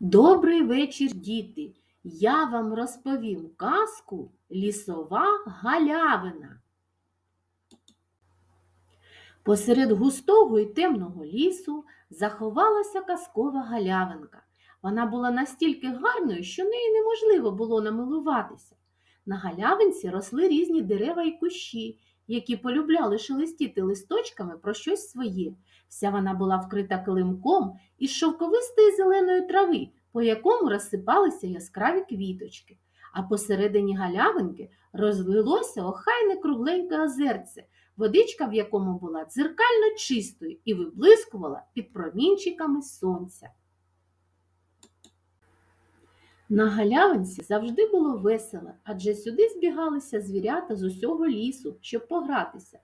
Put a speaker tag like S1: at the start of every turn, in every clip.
S1: Добрий вечір, діти! Я вам розповім казку Лісова галявина. Посеред густого і темного лісу заховалася казкова галявинка. Вона була настільки гарною, що нею неможливо було намилуватися. На галявинці росли різні дерева і кущі, які полюбляли шелестіти листочками про щось своє. Вся вона була вкрита килимком із шовковистої зеленої трави, по якому розсипалися яскраві квіточки, а посередині галявинки розлилося охайне кругленьке озерце, водичка в якому була дзеркально чистою і виблискувала під промінчиками сонця. На галявинці завжди було весело, адже сюди збігалися звірята з усього лісу, щоб погратися.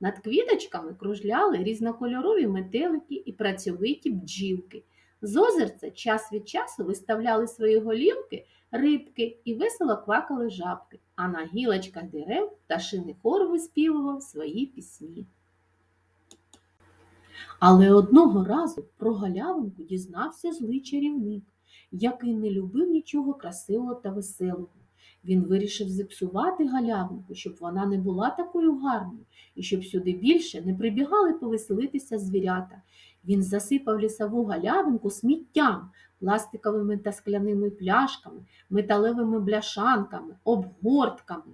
S1: Над квіточками кружляли різнокольорові метелики і працьовиті бджілки. З озерця час від часу виставляли свої голівки рибки і весело квакали жабки, а на гілочках дерев пташиний хор виспівував свої пісні. Але одного разу про галявинку дізнався злий чарівник, який не любив нічого красивого та веселого. Він вирішив зіпсувати галявинку, щоб вона не була такою гарною і щоб сюди більше не прибігали повеселитися звірята. Він засипав лісову галявинку сміттям, пластиковими та скляними пляшками, металевими бляшанками, обгортками.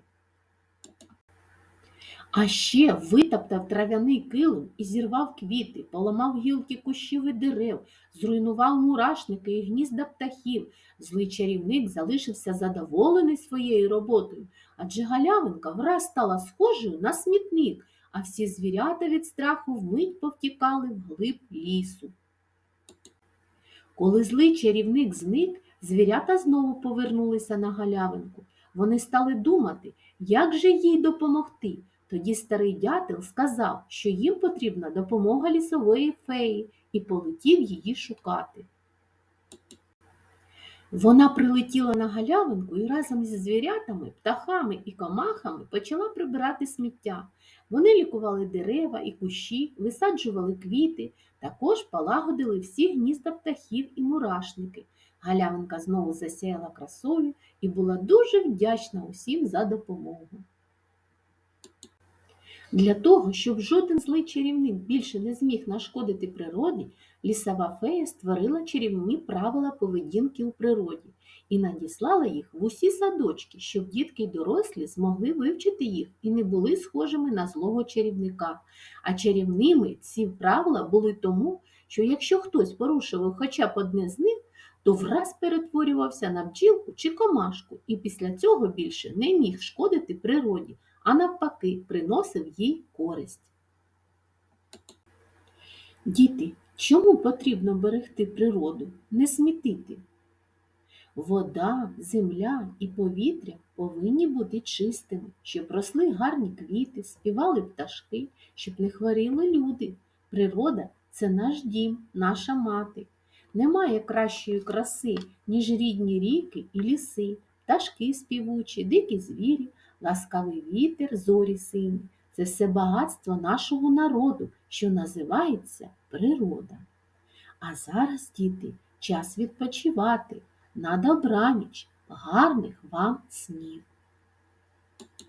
S1: А ще витоптав трав'яний килим і зірвав квіти, поламав гілки кущів і дерев, зруйнував мурашники і гнізда птахів. Злий чарівник залишився задоволений своєю роботою, адже галявинка враз стала схожою на смітник, а всі звірята від страху вмить повтікали вглиб лісу. Коли злий чарівник зник, звірята знову повернулися на галявинку. Вони стали думати, як же їй допомогти. Тоді старий дятел сказав, що їм потрібна допомога лісової феї, і полетів її шукати. Вона прилетіла на галявинку і разом зі звірятами, птахами і комахами почала прибирати сміття. Вони лікували дерева і кущі, висаджували квіти, також полагодили всі гнізда птахів і мурашники. Галявинка знову засяяла красою і була дуже вдячна усім за допомогу. Для того, щоб жоден злий чарівник більше не зміг нашкодити природі, лісова фея створила чарівні правила поведінки у природі і надіслала їх в усі садочки, щоб дітки й дорослі змогли вивчити їх і не були схожими на злого чарівника. А чарівними ці правила були тому, що якщо хтось порушував хоча б одне з них, то враз перетворювався на бджілку чи комашку і після цього більше не міг шкодити природі а навпаки, приносив їй користь. Діти, чому потрібно берегти природу, не смітити? Вода, земля і повітря повинні бути чистими, щоб росли гарні квіти, співали пташки, щоб не хворіли люди. Природа це наш дім, наша мати. Немає кращої краси, ніж рідні ріки і ліси, пташки співучі, дикі звірі, ласкавий вітер, зорі сині. Це все багатство нашого народу, що називається природа. А зараз, діти, час відпочивати на добраніч, гарних вам снів.